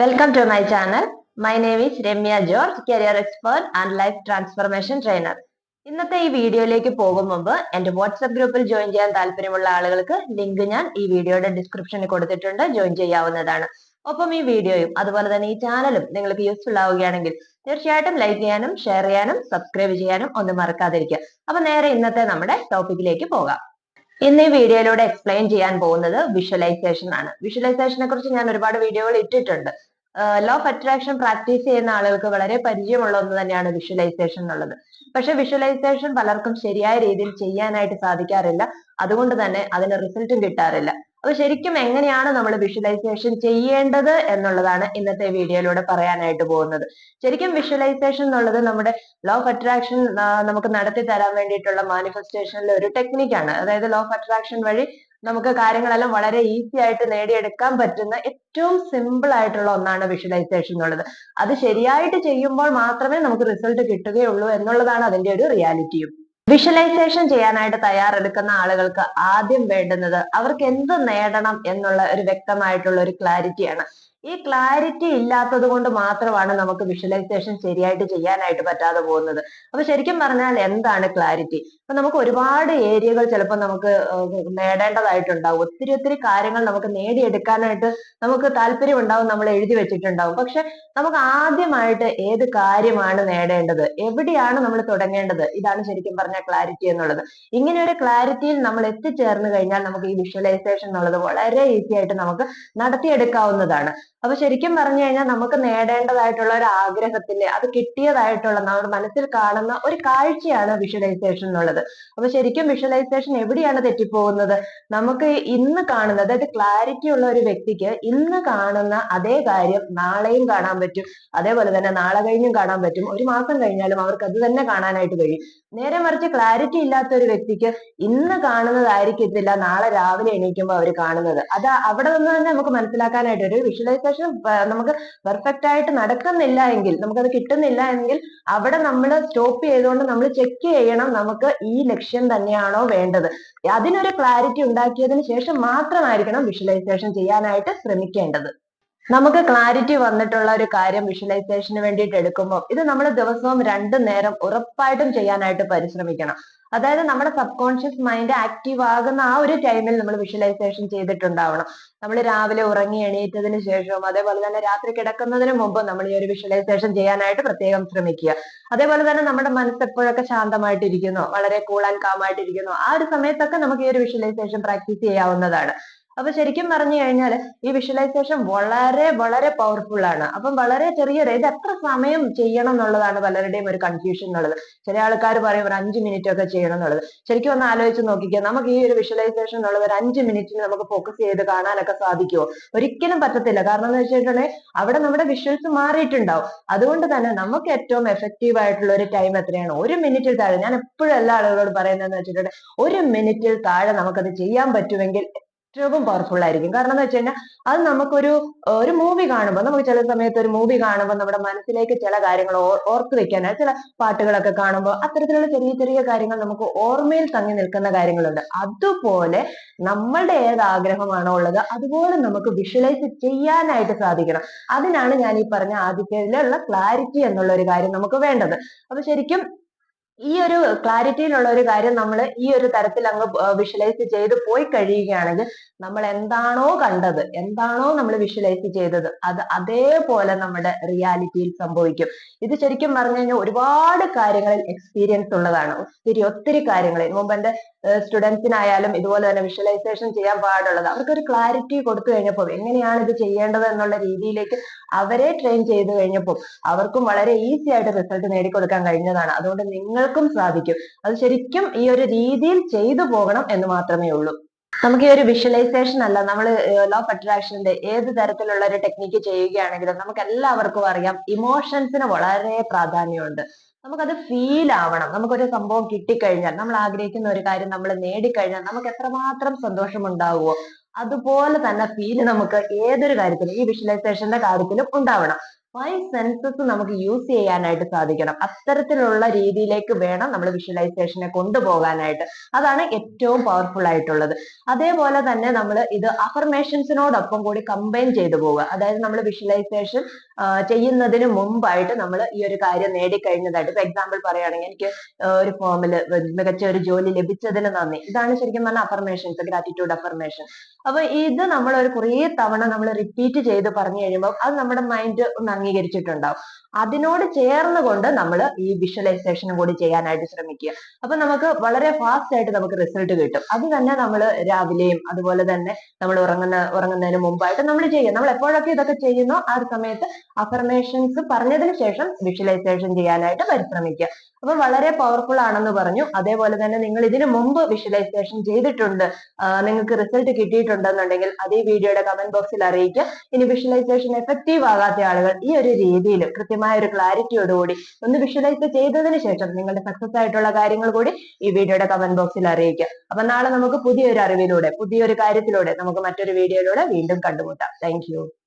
Welcome to my channel my name is Ramya George career expert and life transformation trainer ഇന്നത്തെ ഈ വീഡിയോയിലേക്ക് പോകും മുമ്പ് എന്റെ വാട്സ്ആപ്പ് ഗ്രൂപ്പിൽ ജോയിൻ ചെയ്യാൻ താല്പര്യമുള്ള ആളുകൾക്ക് ലിങ്ക് ഞാൻ ഈ വീഡിയോയുടെ ഡിസ്ക്രിപ്ഷനിൽ കൊടുത്തിട്ടുണ്ട് ജോയിൻ ചെയ്യാവുന്നതാണ്. ഒപ്പം ഈ വീഡിയോയും അതുപോലെ തന്നെ ഈ ചാനലും നിങ്ങൾക്ക് യൂസ്ഫുൾ ആവുകയാണെങ്കിൽ തീർച്ചയായിട്ടും ലൈക്ക് ചെയ്യാനും ഷെയർ ചെയ്യാനും സബ്സ്ക്രൈബ് ചെയ്യാനും ഒന്നും മറക്കാതിരിക്കുക. അപ്പൊ നേരെ ഇന്നത്തെ നമ്മുടെ ടോപ്പിക്കിലേക്ക് പോകാം. ഇന്ന് ഈ വീഡിയോയിലൂടെ എക്സ്പ്ലെയിൻ ചെയ്യാൻ പോകുന്നത് വിഷ്വലൈസേഷൻ ആണ്. വിഷ്വലൈസേഷനെ കുറിച്ച് ഞാൻ ഒരുപാട് വീഡിയോകൾ ഇട്ടിട്ടുണ്ട്. ലോ ഓഫ് അട്രാക്ഷൻ പ്രാക്ടീസ് ചെയ്യുന്ന ആളുകൾക്ക് വളരെ പരിചയമുള്ള ഒന്ന് തന്നെയാണ് വിഷ്വലൈസേഷൻ എന്നുള്ളത്. പക്ഷെ വിഷ്വലൈസേഷൻ പലർക്കും ശരിയായ രീതിയിൽ ചെയ്യാനായിട്ട് സാധിക്കാറില്ല. അതുകൊണ്ട് തന്നെ അതിന് റിസൾട്ടും കിട്ടാറില്ല. അപ്പൊ ശരിക്കും എങ്ങനെയാണ് നമ്മൾ വിഷ്വലൈസേഷൻ ചെയ്യേണ്ടത് എന്നുള്ളതാണ് ഇന്നത്തെ വീഡിയോയിലൂടെ പറയാനായിട്ട് പോകുന്നത്. ശരിക്കും വിഷ്വലൈസേഷൻ എന്നുള്ളത് നമ്മുടെ ലോ ഓഫ് അട്രാക്ഷൻ നമുക്ക് നടത്തി തരാൻ വേണ്ടിയിട്ടുള്ള മാനിഫെസ്റ്റേഷനിലെ ഒരു ടെക്നിക്കാണ് അതായത് ലോ ഓഫ് അട്രാക്ഷൻ വഴി നമുക്ക് കാര്യങ്ങളെല്ലാം വളരെ ഈസി ആയിട്ട് നേടിയെടുക്കാൻ പറ്റുന്ന ഏറ്റവും സിമ്പിൾ ആയിട്ടുള്ള ഒന്നാണ് വിഷ്വലൈസേഷൻ എന്നുള്ളത്. അത് ശരിയായിട്ട് ചെയ്യുമ്പോൾ മാത്രമേ നമുക്ക് റിസൾട്ട് കിട്ടുകയുള്ളൂ എന്നുള്ളതാണ് അതിന്റെ ഒരു റിയാലിറ്റിയും വിഷ്വലൈസേഷൻ ചെയ്യാനായിട്ട് തയ്യാറെടുക്കുന്ന ആളുകൾക്ക് ആദ്യം വേണ്ടുന്നത് അവർക്ക് എന്ത് നേടണം എന്നുള്ള ഒരു വ്യക്തമായിട്ടുള്ള ഒരു ക്ലാരിറ്റിയാണ്. ഈ ക്ലാരിറ്റി ഇല്ലാത്തത് കൊണ്ട് മാത്രമാണ് നമുക്ക് വിഷ്വലൈസേഷൻ ശരിയായിട്ട് ചെയ്യാനായിട്ട് പറ്റാതെ പോകുന്നത്. അപ്പൊ ശരിക്കും പറഞ്ഞാൽ എന്താണ് ക്ലാരിറ്റി അപ്പൊ നമുക്ക് ഒരുപാട് ഏരിയകൾ ചിലപ്പോൾ നമുക്ക് നേടേണ്ടതായിട്ടുണ്ടാവും. ഒത്തിരി ഒത്തിരി കാര്യങ്ങൾ നമുക്ക് നേടിയെടുക്കാനായിട്ട് നമുക്ക് താല്പര്യം ഉണ്ടാവും നമ്മൾ എഴുതി വെച്ചിട്ടുണ്ടാവും. പക്ഷെ നമുക്ക് ആദ്യമായിട്ട് ഏത് കാര്യമാണ് നേടേണ്ടത്? എവിടെയാണ് നമ്മൾ തുടങ്ങേണ്ടത്? ഇതാണ് ശരിക്കും പറഞ്ഞ ക്ലാരിറ്റി എന്നുള്ളത്. ഇങ്ങനെ ഒരു ക്ലാരിറ്റിയിൽ നമ്മൾ എത്തിച്ചേർന്ന് കഴിഞ്ഞാൽ നമുക്ക് ഈ വിഷ്വലൈസേഷൻ എന്നുള്ളത് വളരെ ഈസി ആയിട്ട് നമുക്ക് നടത്തിയെടുക്കാവുന്നതാണ്. അപ്പൊ ശരിക്കും പറഞ്ഞു കഴിഞ്ഞാൽ നമുക്ക് നേടേണ്ടതായിട്ടുള്ള ഒരു ആഗ്രഹത്തിന്റെ അത് കിട്ടിയതായിട്ടുള്ള നമ്മുടെ മനസ്സിൽ കാണുന്ന ഒരു കാഴ്ചയാണ് വിഷ്വലൈസേഷൻ എന്നുള്ളത്. അപ്പൊ ശരിക്കും വിഷ്വലൈസേഷൻ എവിടെയാണ് തെറ്റിപ്പോകുന്നത്? നമുക്ക് ഇന്ന് കാണുന്നത് അതായത് ക്ലാരിറ്റി ഉള്ള ഒരു വ്യക്തിക്ക് ഇന്ന് കാണുന്ന അതേ കാര്യം നാളെയും കാണാൻ പറ്റും. അതേപോലെ തന്നെ നാളെ കഴിഞ്ഞും കാണാൻ പറ്റും. ഒരു മാസം കഴിഞ്ഞാലും അവർക്ക് അത് തന്നെ കാണാനായിട്ട് കഴിയും. നേരെ മറിച്ച് ക്ലാരിറ്റി ഇല്ലാത്ത ഒരു വ്യക്തിക്ക് ഇന്ന് കാണുന്നതായിരിക്കത്തില്ല നാളെ രാവിലെ എണീക്കുമ്പോൾ അവർ കാണുന്നത്. അത് അവിടെ നിന്ന് തന്നെ നമുക്ക് മനസ്സിലാക്കാനായിട്ട് ഒരു വിഷ്വലൈസേഷൻ നമുക്ക് പെർഫെക്റ്റ് ആയിട്ട് നടക്കുന്നില്ല എങ്കിൽ നമുക്കത് കിട്ടുന്നില്ല എങ്കിൽ അവിടെ നമ്മൾ സ്റ്റോപ്പ് ചെയ്തുകൊണ്ട് നമ്മൾ ചെക്ക് ചെയ്യണം നമുക്ക് ഈ ലക്ഷ്യം തന്നെയാണോ വേണ്ടത്. അതിനൊരു ക്ലാരിറ്റി ഉണ്ടാക്കിയതിന് ശേഷം മാത്രമായിരിക്കണം വിഷ്വലൈസേഷൻ ചെയ്യാനായിട്ട് ശ്രമിക്കേണ്ടത്. നമുക്ക് ക്ലാരിറ്റി വന്നിട്ടുള്ള ഒരു കാര്യം വിഷ്വലൈസേഷന് വേണ്ടിയിട്ട് എടുക്കുമ്പോൾ ഇത് നമ്മൾ ദിവസവും രണ്ടു നേരം ഉറപ്പായിട്ടും ചെയ്യാനായിട്ട് പരിശ്രമിക്കണം. അതായത് നമ്മുടെ സബ് കോൺഷ്യസ് മൈൻഡ് ആക്റ്റീവ് ആകുന്ന ആ ഒരു ടൈമിൽ നമ്മൾ വിഷ്വലൈസേഷൻ ചെയ്തിട്ടുണ്ടാവണം. നമ്മൾ രാവിലെ ഉറങ്ങി എണീറ്റതിന് ശേഷവും അതേപോലെ തന്നെ രാത്രി കിടക്കുന്നതിന് മുമ്പ് നമ്മൾ ഈ ഒരു വിഷ്വലൈസേഷൻ ചെയ്യാനായിട്ട് പ്രത്യേകം ശ്രമിക്കുക. അതേപോലെ തന്നെ നമ്മുടെ മനസ്സ് എപ്പോഴൊക്കെ ശാന്തമായിട്ടിരിക്കുന്നു വളരെ കൂൾ ആൻഡ് കാമായിട്ടിരിക്കുന്നു ആ ഒരു സമയത്തൊക്കെ നമുക്ക് ഈ ഒരു വിഷ്വലൈസേഷൻ പ്രാക്ടീസ് ചെയ്യാവുന്നതാണ്. അപ്പൊ ശരിക്കും പറഞ്ഞു കഴിഞ്ഞാൽ ഈ വിഷ്വലൈസേഷൻ വളരെ വളരെ പവർഫുൾ ആണ്. അപ്പം വളരെ ചെറിയൊരു ഇത് എത്ര സമയം ചെയ്യണം എന്നുള്ളതാണ് പലരുടെയും ഒരു കൺഫ്യൂഷൻ എന്നുള്ളത്. ചില ആൾക്കാർ പറയും ഒരു അഞ്ച് മിനിറ്റ് ഒക്കെ ചെയ്യണം എന്നുള്ളത്. ശരിക്കും ഒന്ന് ആലോചിച്ച് നോക്കിക്കുക നമുക്ക് ഈ ഒരു വിഷ്വലൈസേഷൻ എന്നുള്ളത് ഒരു അഞ്ച് മിനിറ്റിന് നമുക്ക് ഫോക്കസ് ചെയ്ത് കാണാനൊക്കെ സാധിക്കുമോ ഒരിക്കലും പറ്റത്തില്ല. കാരണം എന്ന് വെച്ചിട്ടുണ്ടെങ്കിൽ അവിടെ നമ്മുടെ വിഷ്വൽസ് മാറിയിട്ടുണ്ടാവും. അതുകൊണ്ട് തന്നെ നമുക്ക് ഏറ്റവും എഫക്റ്റീവ് ആയിട്ടുള്ള ഒരു ടൈം എത്രയാണ്? ഒരു മിനിറ്റിൽ താഴെ. ഞാൻ എപ്പോഴും എല്ലാ ആളുകളോടും പറയുന്നതെന്ന് വെച്ചിട്ടുണ്ടെങ്കിൽ ഒരു മിനിറ്റിൽ താഴെ നമുക്കത് ചെയ്യാൻ പറ്റുമെങ്കിൽ ഏറ്റവും പവർഫുൾ ആയിരിക്കും. കാരണം എന്ന് വെച്ച് കഴിഞ്ഞാൽ അത് നമുക്കൊരു ഒരു മൂവി കാണുമ്പോൾ നമുക്ക് ചില സമയത്ത് ഒരു മൂവി കാണുമ്പോൾ നമ്മുടെ മനസ്സിലേക്ക് ചില കാര്യങ്ങൾ ഓർത്ത് വെക്കാനായി ചില പാട്ടുകളൊക്കെ കാണുമ്പോൾ അത്തരത്തിലുള്ള ചെറിയ ചെറിയ കാര്യങ്ങൾ നമുക്ക് ഓർമ്മയിൽ തങ്ങി നിൽക്കുന്ന കാര്യങ്ങളുണ്ട്. അതുപോലെ നമ്മളുടെ ഏത് ആഗ്രഹമാണോ ഉള്ളത് അതുപോലെ നമുക്ക് വിഷ്വലൈസ് ചെയ്യാനായിട്ട് സാധിക്കണം. അതിനാണ് ഞാൻ ഈ പറഞ്ഞ ആദ്യത്തേതിലുള്ള ക്ലാരിറ്റി എന്നുള്ള ഒരു കാര്യം നമുക്ക് വേണ്ടത്. അപ്പൊ ശരിക്കും ഈ ഒരു ക്ലാരിറ്റിയിലുള്ള ഒരു കാര്യം നമ്മൾ ഈ ഒരു തരത്തിൽ അങ്ങ് വിഷ്വലൈസ് ചെയ്ത് പോയി കഴിയുകയാണെങ്കിൽ നമ്മൾ എന്താണോ കണ്ടത് എന്താണോ നമ്മൾ വിഷ്വലൈസ് ചെയ്തത് അത് അതേപോലെ നമ്മുടെ റിയാലിറ്റിയിൽ സംഭവിക്കും. ഇത് ശരിക്കും പറഞ്ഞു കഴിഞ്ഞാൽ ഒരുപാട് കാര്യങ്ങളിൽ എക്സ്പീരിയൻസ് ഉള്ളതാണ്. ഒത്തിരി ഒത്തിരി കാര്യങ്ങളിൽ. മുമ്പ് എന്റെ സ്റ്റുഡൻസിനായാലും ഇതുപോലെ തന്നെ വിഷ്വലൈസേഷൻ ചെയ്യാൻ പാടുള്ളത്. അവർക്ക് ഒരു ക്ലാരിറ്റി കൊടുത്തു കഴിഞ്ഞപ്പോൾ എങ്ങനെയാണ് ഇത് ചെയ്യേണ്ടത് എന്നുള്ള രീതിയിലേക്ക് അവരെ ട്രെയിൻ ചെയ്തു കഴിഞ്ഞപ്പോൾ അവർക്കും വളരെ ഈസി ആയിട്ട് റിസൾട്ട് നേടിക്കൊടുക്കാൻ കഴിഞ്ഞതാണ്. അതുകൊണ്ട് നിങ്ങൾക്കും സാധിക്കും. അത് ശരിക്കും ഈ ഒരു രീതിയിൽ ചെയ്തു പോകണം എന്ന് മാത്രമേ ഉള്ളൂ. നമുക്ക് ഈ ഒരു വിഷ്വലൈസേഷൻ അല്ല നമ്മൾ ലോ ഓഫ് അട്രാക്ഷന്റെ ഏത് തരത്തിലുള്ള ഒരു ടെക്നിക്ക് ചെയ്യുകയാണെങ്കിലും നമുക്ക് എല്ലാവർക്കും അറിയാം ഇമോഷൻസിന് വളരെ പ്രാധാന്യമുണ്ട്. നമുക്കത് ഫീൽ ആവണം. നമുക്കൊരു സംഭവം കിട്ടിക്കഴിഞ്ഞാൽ നമ്മൾ ആഗ്രഹിക്കുന്ന ഒരു കാര്യം നമ്മൾ നേടിക്കഴിഞ്ഞാൽ നമുക്ക് എത്രമാത്രം സന്തോഷം ഉണ്ടാവുമോ അതുപോലെ തന്നെ ഫീൽ നമുക്ക് ഏതൊരു കാര്യത്തിലും ഈ വിഷ്വലൈസേഷന്റെ കാര്യത്തിലും ഉണ്ടാവണം. ഫൈവ് സെൻസസ് നമുക്ക് യൂസ് ചെയ്യാനായിട്ട് സാധിക്കണം. അത്തരത്തിലുള്ള രീതിയിലേക്ക് വേണം നമ്മൾ വിഷ്വലൈസേഷനെ കൊണ്ടുപോകാനായിട്ട്. അതാണ് ഏറ്റവും പവർഫുൾ ആയിട്ടുള്ളത്. അതേപോലെ തന്നെ നമ്മൾ ഇത് അഫർമേഷൻസിനോടൊപ്പം കൂടി കമ്പൈൻ ചെയ്തു പോവുക. അതായത് നമ്മൾ വിഷ്വലൈസേഷൻ ചെയ്യുന്നതിന് മുമ്പായിട്ട് നമ്മൾ ഈ ഒരു കാര്യം നേടിക്കഴിഞ്ഞതായിട്ട്. ഇപ്പൊ എക്സാമ്പിൾ പറയുകയാണെങ്കിൽ എനിക്ക് ഒരു ഫോമിൽ മികച്ച ഒരു ജോലി ലഭിച്ചതിന് നന്ദി. ഇതാണ് ശരിക്കും പറഞ്ഞ അഫർമേഷൻസ് ഗ്രാറ്റിറ്റ്യൂഡ് അഫർമേഷൻ അപ്പൊ ഇത് നമ്മൾ ഒരു കുറേ തവണ നമ്മൾ റിപ്പീറ്റ് ചെയ്ത് പറഞ്ഞു കഴിയുമ്പോൾ അത് നമ്മുടെ മൈൻഡ് അംഗീകരിച്ചിട്ടുണ്ടാവും. അതിനോട് ചേർന്ന് കൊണ്ട് നമ്മൾ ഈ വിഷ്വലൈസേഷനും കൂടി ചെയ്യാനായിട്ട് ശ്രമിക്കുക. അപ്പൊ നമുക്ക് വളരെ ഫാസ്റ്റ് ആയിട്ട് നമുക്ക് റിസൾട്ട് കിട്ടും. അത് തന്നെ നമ്മൾ രാവിലെയും അതുപോലെ തന്നെ നമ്മൾ ഉറങ്ങുന്ന ഉറങ്ങുന്നതിന് മുമ്പായിട്ട് നമ്മൾ ചെയ്യുക നമ്മൾ എപ്പോഴൊക്കെ ഇതൊക്കെ ചെയ്യുന്നോ ആ ഒരു സമയത്ത് അഫർമേഷൻസ് പറഞ്ഞതിന് ശേഷം വിഷ്വലൈസേഷൻ ചെയ്യാനായിട്ട് പരിശ്രമിക്കുക. അപ്പൊ വളരെ പവർഫുൾ ആണെന്ന് പറഞ്ഞു. അതേപോലെ തന്നെ നിങ്ങൾ ഇതിനു മുമ്പ് വിഷ്വലൈസേഷൻ ചെയ്തിട്ടുണ്ട്. നിങ്ങൾക്ക് റിസൾട്ട് കിട്ടിയിട്ടുണ്ടെന്നുണ്ടെങ്കിൽ അത് വീഡിയോയുടെ കമന്റ് ബോക്സിൽ അറിയിക്കുക. ഇനി വിഷ്വലൈസേഷൻ എഫക്റ്റീവ് ആകാത്ത ആളുകൾ ഈ ഒരു രീതിയിൽ കൃത്യമായ ഒരു ക്ലാരിറ്റിയോടുകൂടി ഒന്ന് വിഷ്വലൈസ് ചെയ്തതിന് ശേഷം നിങ്ങളുടെ സക്സസ് ആയിട്ടുള്ള കാര്യങ്ങൾ കൂടി ഈ വീഡിയോയുടെ കമന്റ് ബോക്സിൽ അറിയിക്കുക. അപ്പൊ നാളെ നമുക്ക് പുതിയൊരു അറിവിലൂടെ പുതിയൊരു കാര്യത്തിലൂടെ നമുക്ക് മറ്റൊരു വീഡിയോയിലൂടെ വീണ്ടും കണ്ടുമുട്ടാം. താങ്ക്